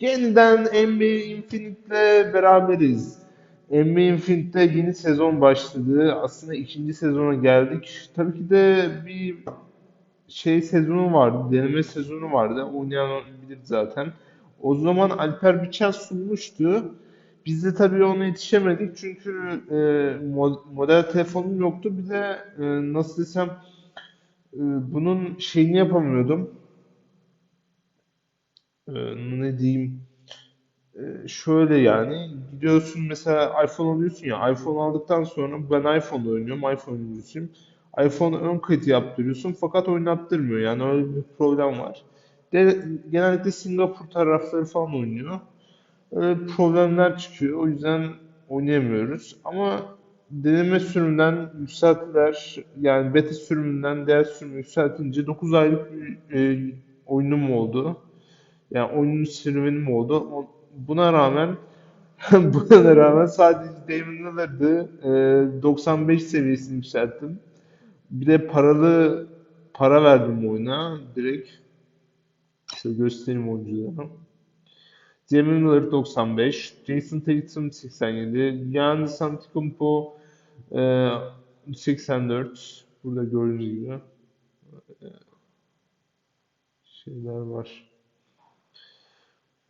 Yeniden NBA Infinite'le beraberiz. NBA Infinite'de yeni sezon başladı. Aslında ikinci sezona geldik. Tabii ki de bir şey sezonu vardı, deneme sezonu vardı. Oynayan bilir zaten. O zaman Alper Biçen sunmuştu. Biz de tabii ona yetişemedik çünkü e, mo- model telefonum yoktu. Bir de e, nasıl desem e, bunun şeyini yapamıyordum. E, ne diyeyim? E, şöyle yani gidiyorsun mesela iPhone alıyorsun ya iPhone aldıktan sonra ben iPhone'da oynuyorum. iPhone oyuncusuyum. iPhone ön kayıt yaptırıyorsun fakat oynattırmıyor. Yani öyle bir problem var. De, genellikle Singapur tarafları falan oynuyor. Öyle problemler çıkıyor. O yüzden oynayamıyoruz. Ama deneme sürümünden yükselttiler. Yani beta sürümünden diğer sürümü yükseltince 9 aylık bir e, oyunum oldu. Yani oyunun serüvenim oldu. O- Buna rağmen buna rağmen sadece Damon Lillard'ı e, 95 seviyesini yükselttim. Bir de paralı para verdim oyuna direkt. Şöyle göstereyim oyuncuları. Damian Lillard 95, Jason Tatum 87, Giannis Antetokounmpo e, 84. Burada gördüğünüz gibi şeyler var.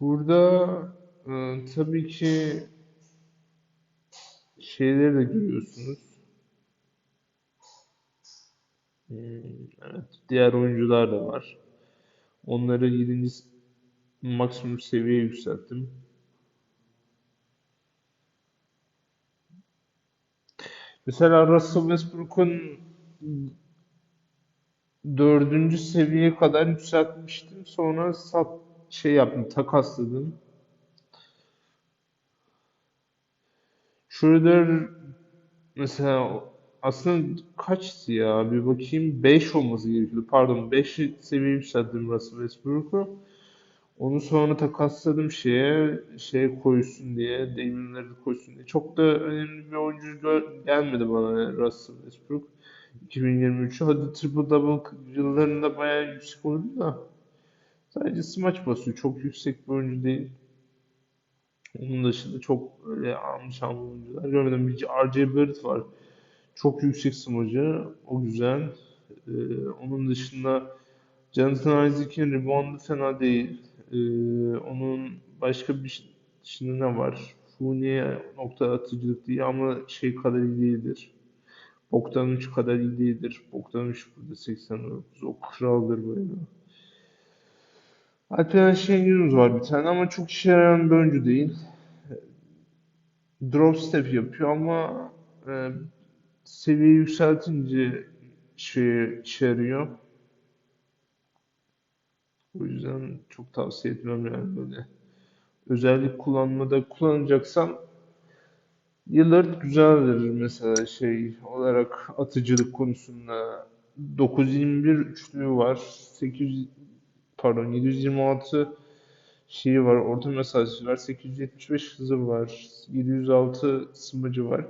Burada e, tabii ki şeyleri de görüyorsunuz. Hmm, evet, diğer oyuncular da var. Onları 7. maksimum seviyeye yükselttim. Mesela Russell Westbrook'un dördüncü seviyeye kadar yükseltmiştim. Sonra sat şey yaptım, takasladım. Schroeder mesela aslında kaçtı ya? Bir bakayım. 5 olması gerekiyordu. Pardon 5 seviye yükselttim Russell Westbrook'u. Onu sonra takasladım şeye, şeye koysun diye, Lillard koysun diye. Çok da önemli bir oyuncu gelmedi bana Russell Westbrook. 2023'ü. Hadi triple double yıllarında bayağı yüksek oldu da. Sadece smaç basıyor. Çok yüksek bir oyuncu değil. Onun dışında çok öyle almış almış oyuncular görmedim. Bir R.J. Barrett var. Çok yüksek smacı. O güzel. Ee, onun dışında Jonathan Isaac'in reboundu fena değil. Ee, onun başka bir şimdi ne var? Fournier nokta atıcılık değil ama şey kadar iyi değildir. Bogdanovic kadar iyi değildir. Bogdanovic burada 89. O kraldır böyle. Alperen Şengünüz var bir tane ama çok işe yarayan bir oyuncu değil. Drop step yapıyor ama e, seviye yükseltince şey işe yarıyor. O yüzden çok tavsiye etmem yani böyle. Özellik kullanmada kullanacaksam Lillard güzeldir mesela şey olarak atıcılık konusunda 921 üçlüğü var. 800 pardon 726 şeyi var. Orta mesajı var. 875 hızı var. 706 smacı var.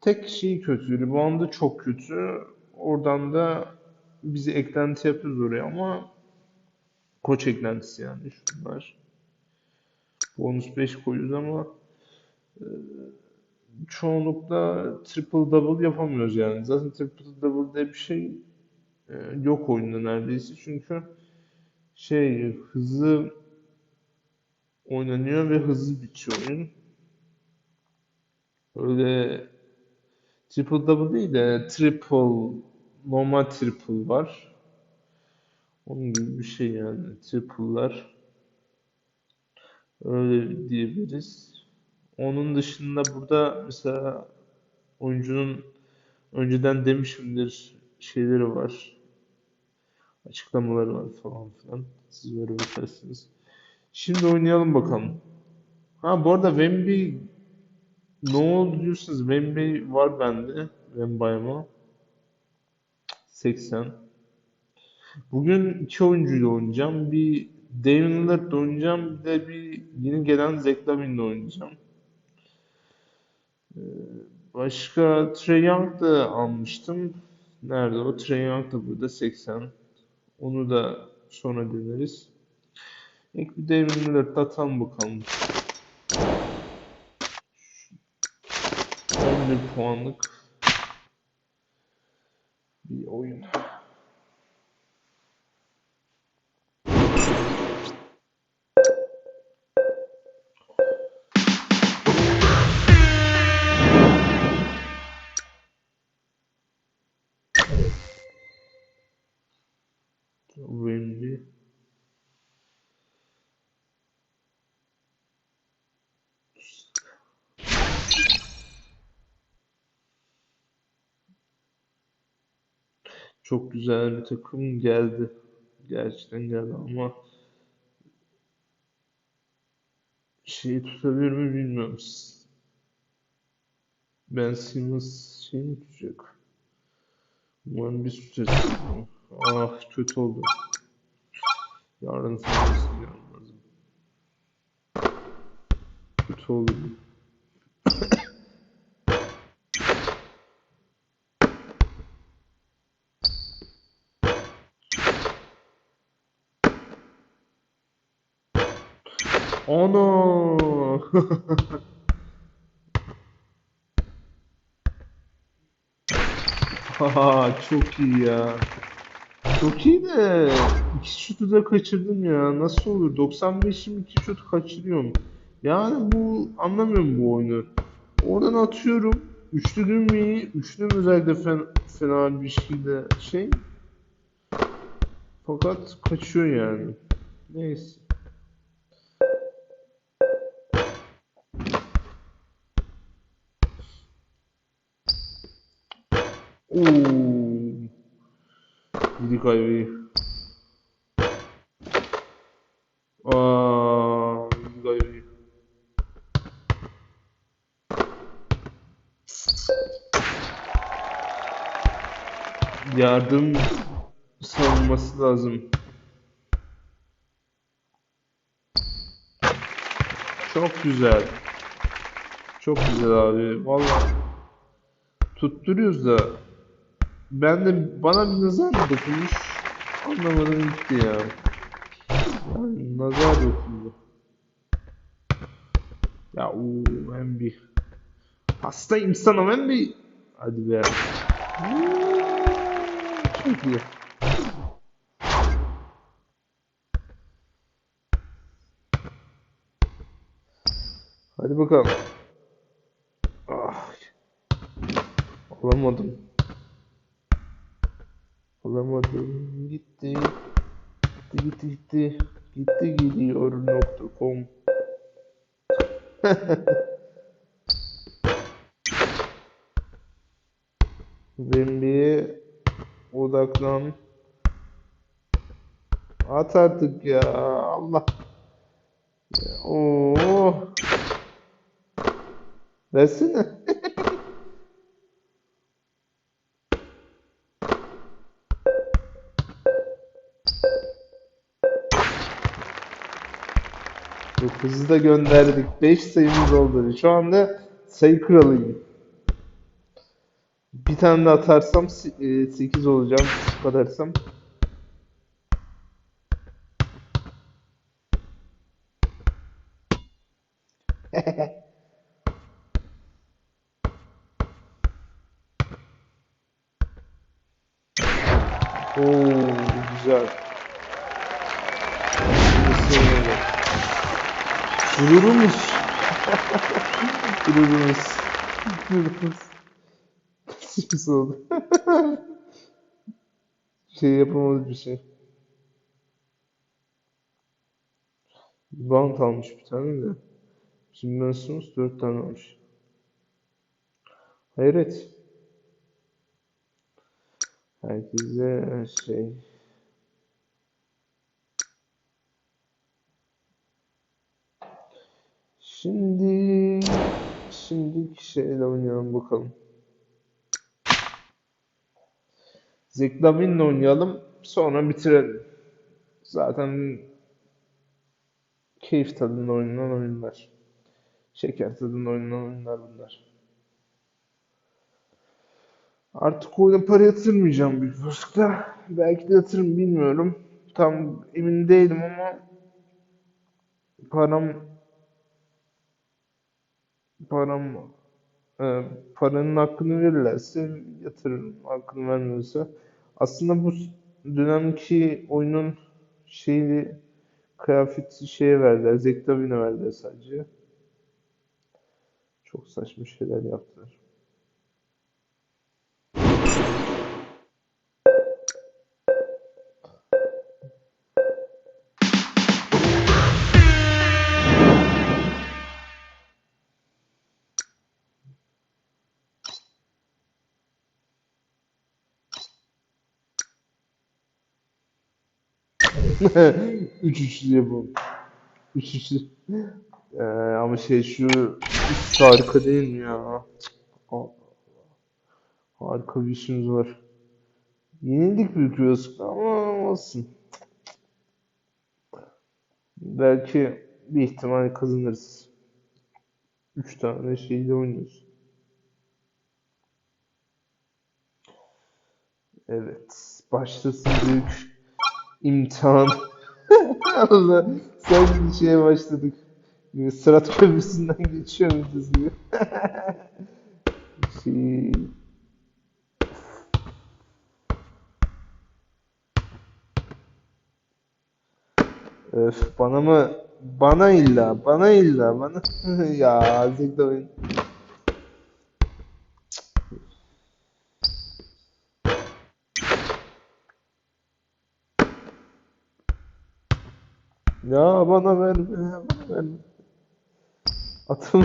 Tek şey kötü. Rebound'ı çok kötü. Oradan da bizi eklenti yapıyoruz oraya ama koç eklentisi yani şunlar. Bonus 5 koyuyoruz ama çoğunlukla triple double yapamıyoruz yani. Zaten triple double diye bir şey e, yok oyunda neredeyse. Çünkü şey hızlı oynanıyor ve hızlı bitiyor oyun. Öyle triple double değil de triple normal triple var. Onun gibi bir şey yani. Triple'lar öyle diyebiliriz. Onun dışında burada mesela oyuncunun önceden demişimdir şeyleri var. Açıklamaları var falan filan. Siz böyle bakarsınız. Şimdi oynayalım bakalım. Ha bu arada Wemby ne oldu diyorsunuz. Wemby var bende. Wemby'ma. 80. Bugün iki oyuncuyla oynayacağım. Bir Damian Lillard'la oynayacağım. Bir de bir yeni gelen Zach Lavine'le oynayacağım. Başka Trae Young da almıştım. Nerede o? Trae Young da burada 80. Onu da sonra deneriz. İlk bir Lillard atalım bakalım. 11 puanlık Çok güzel bir takım geldi. Gerçekten geldi ama şeyi tutabilir mi bilmiyorum. Ben Simmons şey mi tutacak? Umarım biz tutacağız. Ah kötü oldu. Yarın sonrası lazım. Kötü oldu. Ana! Haha çok iyi ya. Çok iyi de iki şutu da kaçırdım ya. Nasıl olur? 95'im iki şut kaçırıyorum. Yani bu anlamıyorum bu oyunu. Oradan atıyorum. Üçlü mü iyi? Üçlü özellikle fen, fena bir şeyde şey. Fakat kaçıyor yani. Neyse. Oo. Yedik ayvayı. Yardım savunması lazım. Çok güzel. Çok güzel abi. Vallahi tutturuyoruz da ben de bana bir nazar dokunmuş anlamadım gitti ya. Yani nazar dokundu. Ya o ben bir hastayım sana ben bir hadi be. Çok iyi. Hadi bakalım. Ah. Olamadım. Olamadım. Gitti. Gitti gitti gitti. Gitti gidiyor nokta com. Wembley'e odaklan. At artık ya. Allah. Oo. Versene. Dokuzu da gönderdik. 5 sayımız oldu. Şu anda sayı kralıyım. Bir tane de atarsam 8 olacağım. Atarsam. Oo güzel. Gururumuz. Gururumuz. Gururumuz. Sürpriz oldu. şey yapamadık bir şey. Bant almış bir tane de. Bizim Mansumuz dört tane almış. Hayret. Herkese şey Şimdi şimdi şeyle oynayalım bakalım. Zeklavin'le oynayalım. Sonra bitirelim. Zaten keyif tadında oynanan oyunlar. Şeker tadında oynanan oyunlar bunlar. Artık oyuna para yatırmayacağım büyük olasılıkla. Belki de yatırım bilmiyorum. Tam emin değilim ama param param e, paranın hakkını verirlerse yatırırım. Hakkını vermiyorsa. Aslında bu dönemki oyunun şeyi kıyafeti şeye verdiler. Zektavin'e verdiler sadece. Çok saçma şeyler yaptılar. Üç üçlü bu. Üç üçlü. Ee, ama şey şu üst harika değil mi ya? Harika bir işimiz var. Yenildik büyük olasılıkla ama olsun. Belki bir ihtimal kazanırız. Üç tane şeyle oynuyoruz. Evet. Başlasın büyük imtihan. Allah. Sanki şeye başladık. Böyle Sırat köprüsünden geçiyormuşuz gibi. Şey... Öf bana mı? Bana illa, bana illa, bana. Ya zevkle oyun. Ya bana verme, bana verme. Atım.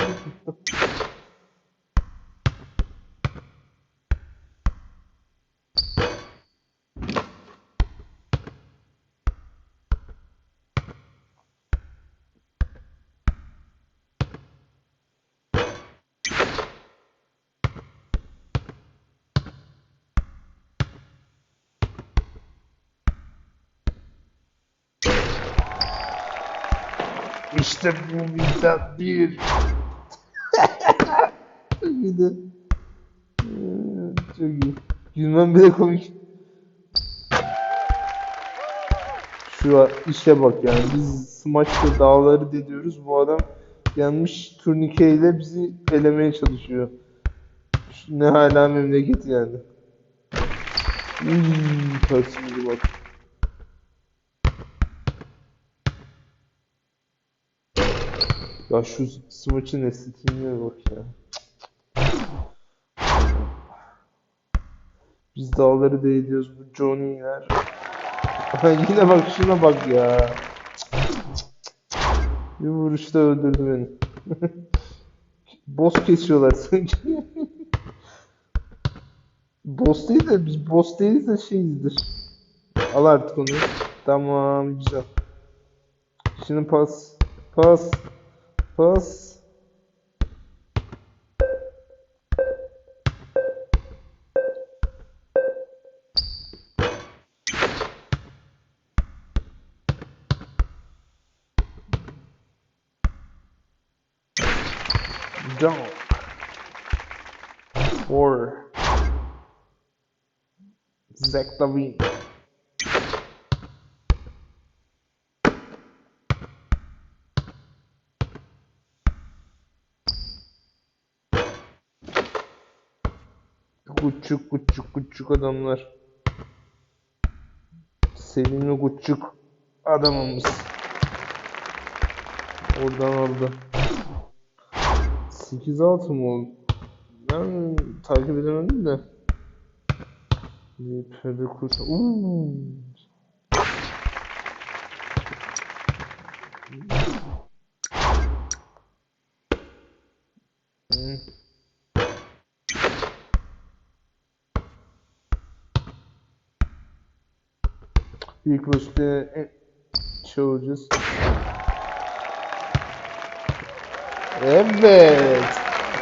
İşte bu bizden bir. Bir de. Ee, Çok iyi. Gülmem bile komik. Şu işe bak yani biz Smash'ta dağları deliyoruz. Bu adam gelmiş turnikeyle bizi elemeye çalışıyor. Ne hala memleket yani. Hmm, tersimize bak. Ya şu smaçın estetiğine bak ya. Biz dağları değiliyoruz bu Johnny'ler. Yine bak şuna bak ya. Bir vuruşta öldürdü beni. Boss kesiyorlar sanki. Boss değil de biz boss değiliz de şeyizdir. Al artık onu. Tamam güzel. Şimdi pas. Pas. Pas. Down. Four. Zach Lavine. Küçük küçük küçük adamlar. Sevimli küçük adamımız. Oradan aldı. 8-6 mı oldu? Ben takip edemedim de. Perde kursa. Uuu. Hmm. İlk başta e, şey olacağız. Evet.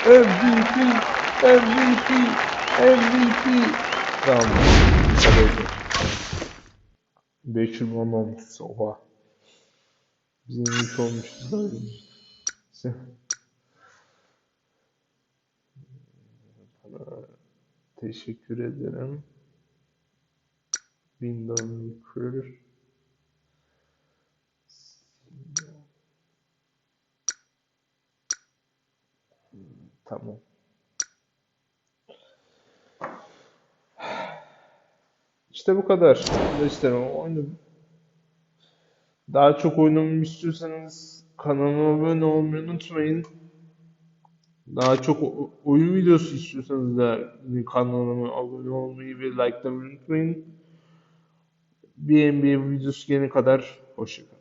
MVP. MVP. MVP. Tamam. Hadi. 5 yıl olmamış. Oha. Bizim ilk olmuştu. Teşekkür ederim. Windows Recruiter Tamam. İşte bu kadar. İşte oyunu daha çok oynamamı istiyorsanız kanalıma abone olmayı unutmayın. Daha çok oyun videosu istiyorsanız da kanalıma abone olmayı ve like'lamayı unutmayın. Bir NBA videosu gelene kadar hoşça kalın.